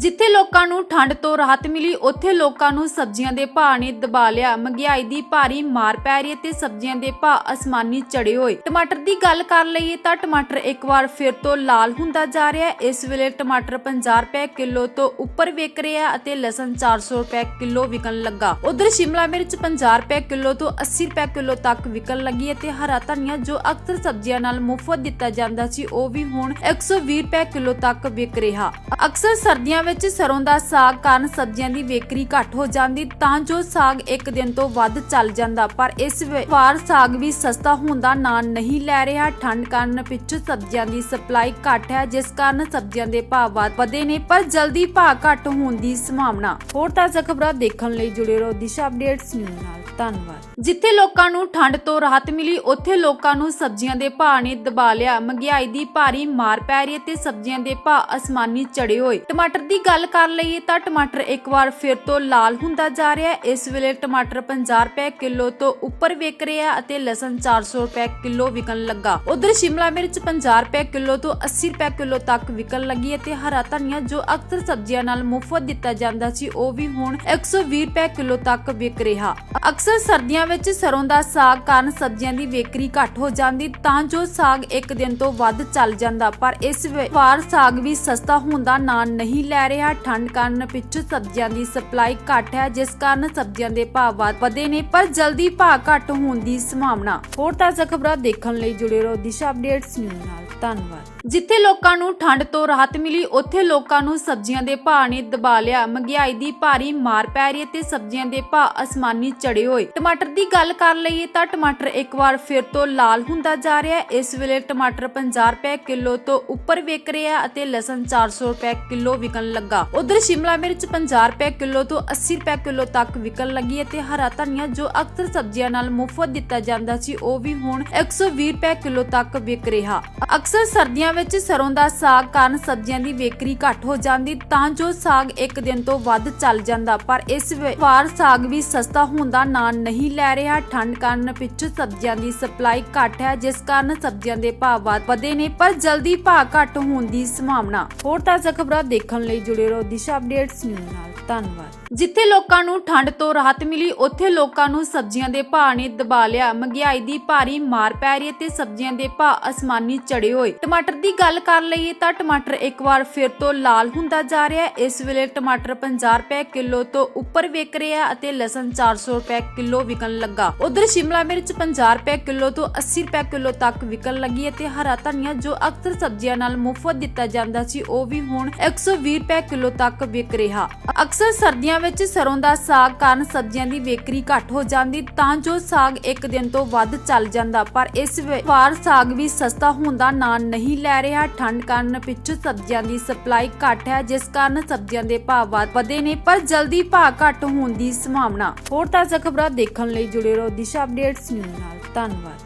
ਜਿੱਥੇ ਲੋਕਾਂ ਨੂੰ ਠੰਡ ਤੋਂ ਰਾਹਤ ਮਿਲੀ, ਉੱਥੇ ਲੋਕਾਂ ਨੂੰ ਸਬਜ਼ੀਆਂ ਦੇ ਭਾਅ ਨੇ ਦਬਾ ਲਿਆ। ਮਹਿੰਗਾਈ ਦੀ ਭਾਰੀ ਮਾਰ ਪੈ ਰਹੀ ਤੇ ਸਬਜ਼ੀਆਂ ਦੇ ਭਾਅ ਅਸਮਾਨੀ ਚੜੇ ਹੋਏ। ਟਮਾਟਰ ਦੀ ਗੱਲ ਕਰ ਲਈਏ ਤਾਂ ਟਮਾਟਰ ਇੱਕ ਵਾਰ ਫਿਰ ਤੋਂ ਲਾਲ ਹੁੰਦਾ ਜਾ ਰਿਹਾ ਹੈ। ਇਸ ਵੇਲੇ ਟਮਾਟਰ 50 ਰੁਪਏ ਕਿਲੋ ਤੋਂ ਉੱਪਰ ਵਿਕ ਰਿਹਾ ਅਤੇ ਲਸਣ 400 ਰੁਪਏ ਕਿਲੋ ਵਿਕਣ ਲੱਗਾ। ਉਧਰ ਸ਼ਿਮਲਾ ਮਿਰਚ 50 ਰੁਪਏ ਕਿਲੋ ਤੋਂ 80 ਰੁਪਏ ਕਿਲੋ ਤੱਕ ਵਿਕਣ ਲੱਗੀ ਅਤੇ ਹਰਾ ਧਨੀਆ ਜੋ ਅਕਸਰ ਸਬਜ਼ੀਆਂ ਨਾਲ ਮੁਫਤ ਦਿੱਤਾ ਜਾਂਦਾ ਸੀ, ਉਹ ਵੀ ਹੁਣ 120 ਰੁਪਏ ਕਿਲੋ ਤੱਕ ਵਿਕ ਰਿਹਾ। ਅਕਸਰ ਸਰਦੀਆਂ ਵਿੱਚ ਸਰੋਂ ਦਾ ਸਾਗ ਕਾਰਨ ਸਬਜ਼ੀਆਂ ਦੀ ਵੇਕਰੀ ਘੱਟ ਹੋ ਜਾਂਦੀ, ਤਾਂ ਜੋ ਸਾਗ ਇੱਕ ਦਿਨ ਤੋਂ ਵੱਧ ਚੱਲ ਜਾਂਦਾ। ਪਰ ਇਸ ਵਾਰ ਸਾਗ ਵੀ ਸਸਤਾ ਹੋਣ ਦਾ ਨਾਂ ਨਹੀਂ ਲੈ ਰਿਹਾ। ਠੰਡ ਕਾਰਨ ਪਿੱਛੋਂ ਸਬਜ਼ੀਆਂ ਦੀ ਸਪਲਾਈ ਘੱਟ ਹੈ, ਜਿਸ ਕਾਰਨ ਸਬਜ਼ੀਆਂ ਦੇ ਭਾਅ ਵਧੇ ਨੇ, ਪਰ ਜਲਦੀ ਭਾਅ ਘੱਟ ਹੋਣ ਦੀ ਸੰਭਾਵਨਾ। ਹੋਰ ਤਾਜ਼ਾ ਖਬਰਾਂ ਦੇਖਣ ਲਈ ਜੁੜੇ ਰਹੋ ਦਿਸ਼ਾ ਅਪਡੇਟਸ ਨਿਊਜ਼ ਨਾਲ। ਧੰਨਵਾਦ। ਜਿੱਥੇ ਲੋਕਾਂ ਨੂੰ ਠੰਡ ਤੋਂ ਰਾਹਤ ਮਿਲੀ, ਉੱਥੇ ਲੋਕਾਂ ਨੂੰ ਸਬਜ਼ੀਆਂ ਦੇ ਭਾਅ ਨੇ ਦਬਾ ਲਿਆ। ਮਹਿੰਗਾਈ ਦੀ ਭਾਰੀ ਮਾਰ ਪੈ ਰਹੀ ਤੇ ਸਬਜ਼ੀਆਂ ਦੇ ਭਾਅ ਅਸਮਾਨੀ ਚੜੇ ਹੋਏ। ਟਮਾਟਰ ਦੀ ਗੱਲ ਕਰ ਲਈਏ ਤਾਂ ਟਮਾਟਰ ਇੱਕ ਵਾਰ ਫਿਰ ਤੋਂ ਲਾਲ ਹੁੰਦਾ ਜਾ ਰਿਹਾ ਹੈ। ਇਸ ਵੇਲੇ ਟਮਾਟਰ 50 ਰੁਪਏ ਕਿਲੋ ਤੋਂ ਉੱਪਰ ਵਿਕ ਰਿਹਾ ਅਤੇ ਲਸਣ 400 ਰੁਪਏ ਕਿਲੋ ਵਿਕਣ ਲੱਗਾ। ਉਧਰ ਸ਼ਿਮਲਾ ਮਿਰਚ 50 ਰੁਪਏ ਕਿਲੋ ਤੋਂ 80 ਰੁਪਏ ਕਿਲੋ ਤੱਕ ਵਿਕਣ ਲੱਗੀ ਅਤੇ ਹਰਾ ਧਨੀਆ ਜੋ ਅਕਸਰ ਸਬਜ਼ੀਆਂ ਨਾਲ ਮੁਫਤ ਦਿੱਤਾ ਜਾਂਦਾ ਸੀ, ਉਹ ਵੀ ਹੁਣ 120 ਰੁਪਏ ਕਿਲੋ ਤੱਕ ਵਿਕ ਰਿਹਾ। ਅਕਸਰ ਸਰਦੀਆਂ ਵਿੱਚ ਸਰੋਂ ਦਾ ਸਾਗ ਕਾਰਨ ਸਬਜ਼ੀਆਂ ਦੀ ਵੇਕਰੀ ਘੱਟ ਹੋ ਜਾਂਦੀ, ਤਾਂ ਜੋ ਸਾਗ ਇੱਕ ਦਿਨ ਤੋਂ ਵੱਧ ਚੱਲ ਜਾਂਦਾ। ਪਰ ਇਸ ਵਾਰ ਸਾਗ ਵੀ ਸਸਤਾ ਹੋਣ ਦਾ ਨਾਂ ਨਹੀਂ ਲੈ ਰਿਹਾ। ਠੰਡ ਕਾਰਨ ਪਿੱਛੋਂ ਸਬਜ਼ੀਆਂ ਦੀ ਸਪਲਾਈ ਘੱਟ ਹੈ, ਜਿਸ ਕਾਰਨ ਸਬਜ਼ੀਆਂ ਦੇ ਭਾਅ ਵਧ- ਵਧੇ ਨੇ, ਪਰ ਜਲਦੀ ਭਾਅ ਘੱਟ ਹੋਣ ਦੀ ਸੰਭਾਵਨਾ। ਹੋਰ ਤਾਜ਼ਾ ਖਬਰਾਂ ਦੇਖਣ ਲਈ ਜੁੜੇ ਰਹੋ ਦਿਸ਼ਾ ਅਪਡੇਟਸ ਨਿਊਜ਼ ਨਾਲ। ਧੰਨਵਾਦ। ਜਿੱਥੇ ਲੋਕਾਂ ਨੂੰ ਠੰਡ ਤੋਂ ਰਾਹਤ ਮਿਲੀ, ਉੱਥੇ ਲੋਕਾਂ ਨੂੰ ਸਬਜ਼ੀਆਂ ਦੇ ਭਾਅ ਨੇ ਦਬਾ ਲਿਆ। ਮਹਿੰਗਾਈ ਦੀ ਭਾਰੀ ਮਾਰ ਪੈ ਰਹੀ ਤੇ ਸਬਜ਼ੀਆਂ ਦੇ ਭਾਅ ਅਸਮਾਨੀ ਚੜੇ ਹੋਏ। ਟਮਾਟਰ ਦੀ ਗੱਲ ਕਰ ਲਈਏ ਤਾਂ ਟਮਾਟਰ ਇੱਕ ਵਾਰ ਫਿਰ ਤੋਂ ਲਾਲ ਹੁੰਦਾ ਜਾ ਰਿਹਾ ਹੈ। ਇਸ ਵੇਲੇ ਟਮਾਟਰ 50 ਰੁਪਏ ਕਿਲੋ ਤੋਂ ਉੱਪਰ ਵਿਕ ਰਿਹਾ ਅਤੇ ਲਸਣ 400 ਰੁਪਏ ਕਿਲੋ ਵਿਕਣ ਲੱਗਾ। ਉਧਰ ਸ਼ਿਮਲਾ ਮਿਰਚ 50 ਰੁਪਏ ਕਿਲੋ ਤੋਂ 80 ਰੁਪਏ ਕਿਲੋ ਤੱਕ ਵਿਕਣ ਲੱਗੀ ਅਤੇ ਹਰਾ ਧਨੀਆ ਜੋ ਅਕਸਰ ਸਬਜ਼ੀਆਂ ਨਾਲ ਮੁਫਤ ਦਿੱਤਾ ਜਾਂਦਾ ਸੀ, ਉਹ ਵੀ ਹੁਣ 120 ਰੁਪਏ ਕਿਲੋ ਤੱਕ ਵਿਕ ਰਿਹਾ। ਅਕਸਰ ਸਰਦੀਆਂ ਵਿੱਚ ਸਰੋਂ ਦਾ ਸਾਗ ਕਾਰਨ ਸਬਜ਼ੀਆਂ ਦੀ ਵੇਕਰੀ ਘੱਟ ਹੋ ਜਾਂਦੀ, ਤਾਂ ਜੋ ਸਾਗ ਇੱਕ ਦਿਨ ਤੋਂ ਵੱਧ ਚੱਲ ਜਾਂਦਾ। ਪਰ ਇਸ ਵਾਰ ਸਾਗ ਵੀ ਸਸਤਾ ਹੋਣ ਦਾ ਨਾਂ ਨਹੀਂ ਲੈ ਰਿਹਾ। ਠੰਡ ਕਾਰਨ ਪਿੱਛੋਂ ਸਬਜ਼ੀਆਂ ਦੀ ਸਪਲਾਈ ਘੱਟ ਹੈ, ਜਿਸ ਕਾਰਨ ਸਬਜ਼ੀਆਂ ਦੇ ਭਾਅ ਵਧ- ਵਧੇ ਨੇ, ਪਰ ਜਲਦੀ ਭਾਅ ਘੱਟ ਹੋਣ ਦੀ ਸੰਭਾਵਨਾ। ਹੋਰ ਤਾਜ਼ਾ ਖਬਰਾਂ ਦੇਖਣ ਲਈ ਜੁੜੇ ਰਹੋ ਦਿਸ਼ਾ ਅਪਡੇਟਸ ਨਿਊਜ਼ ਨਾਲ। ਧੰਨਵਾਦ। ਜਿੱਥੇ ਲੋਕਾਂ ਨੂੰ ਠੰਡ ਤੋਂ ਰਾਹਤ ਮਿਲੀ, ਉੱਥੇ ਲੋਕਾਂ ਨੂੰ ਸਬਜ਼ੀਆਂ ਦੇ ਭਾਅ ਨੇ ਦਬਾ ਲਿਆ। ਮਹਿੰਗਾਈ ਦੀ ਭਾਰੀ ਮਾਰ ਪੈ ਰਹੀ ਤੇ ਸਬਜ਼ੀਆਂ ਦੇ ਭਾਅ ਅਸਮਾਨੀ ਚੜੇ ਹੋਏ। ਟਮਾਟਰ ਦੀ ਗੱਲ ਕਰ ਲਈਏ ਤਾਂ ਟਮਾਟਰ ਇੱਕ ਵਾਰ ਫਿਰ ਤੋਂ ਲਾਲ ਹੁੰਦਾ ਜਾ ਰਿਹਾ ਹੈ। ਇਸ ਵੇਲੇ ਟਮਾਟਰ 50 ਰੁਪਏ ਕਿਲੋ ਤੋਂ ਉੱਪਰ ਵਿਕ ਰਿਹਾ ਅਤੇ ਲਸਣ 400 ਰੁਪਏ ਕਿਲੋ ਵਿਕਣ ਲੱਗਾ। ਉਧਰ ਸ਼ਿਮਲਾ ਮਿਰਚ 50 ਰੁਪਏ ਕਿਲੋ ਤੋਂ 80 ਰੁਪਏ ਕਿਲੋ ਤੱਕ ਵਿਕਣ ਲੱਗੀ ਅਤੇ ਹਰਾ ਧਨੀਆ ਜੋ ਅਕਸਰ ਸਬਜ਼ੀਆਂ ਨਾਲ ਮੁਫਤ ਦਿੱਤਾ ਜਾਂਦਾ ਸੀ, ਉਹ ਵੀ ਹੁਣ 120 ਰੁਪਏ ਕਿਲੋ ਤੱਕ ਵਿਕ ਰਿਹਾ। ਅਕਸਰ ਸਰਦੀਆਂ ਵਿੱਚ ਸਰੋਂ ਦਾ ਸਾਗ ਕਾਰਨ ਸਬਜ਼ੀਆਂ ਦੀ ਵੇਕਰੀ ਘੱਟ ਹੋ ਜਾਂਦੀ, ਤਾਂ ਜੋ ਸਾਗ ਇੱਕ ਦਿਨ ਤੋਂ ਵੱਧ ਚੱਲ ਜਾਂਦਾ। ਪਰ ਇਸ ਵਾਰ ਸਾਗ ਵੀ ਸਸਤਾ ਹੋਣ ਦਾ ਨਾਂ ਨਹੀਂ ਲੈ ਰਿਹਾ। ਠੰਡ ਕਾਰਨ ਪਿੱਛੋਂ ਸਬਜ਼ੀਆਂ ਦੀ ਸਪਲਾਈ ਘੱਟ ਹੈ, ਜਿਸ ਕਾਰਨ ਸਬਜ਼ੀਆਂ ਦੇ ਭਾਅ ਵਧ- ਵਧੇ ਨੇ, ਪਰ ਜਲਦੀ ਭਾਅ ਘੱਟ ਹੋਣ ਦੀ ਸੰਭਾਵਨਾ। ਹੋਰ ਤਾਜ਼ਾ ਖਬਰਾਂ ਦੇਖਣ ਲਈ ਜੁੜੇ ਰਹੋ ਦਿਸ਼ਾ ਅਪਡੇਟਸ ਨਿਊਜ਼ ਨਾਲ। ਧੰਨਵਾਦ।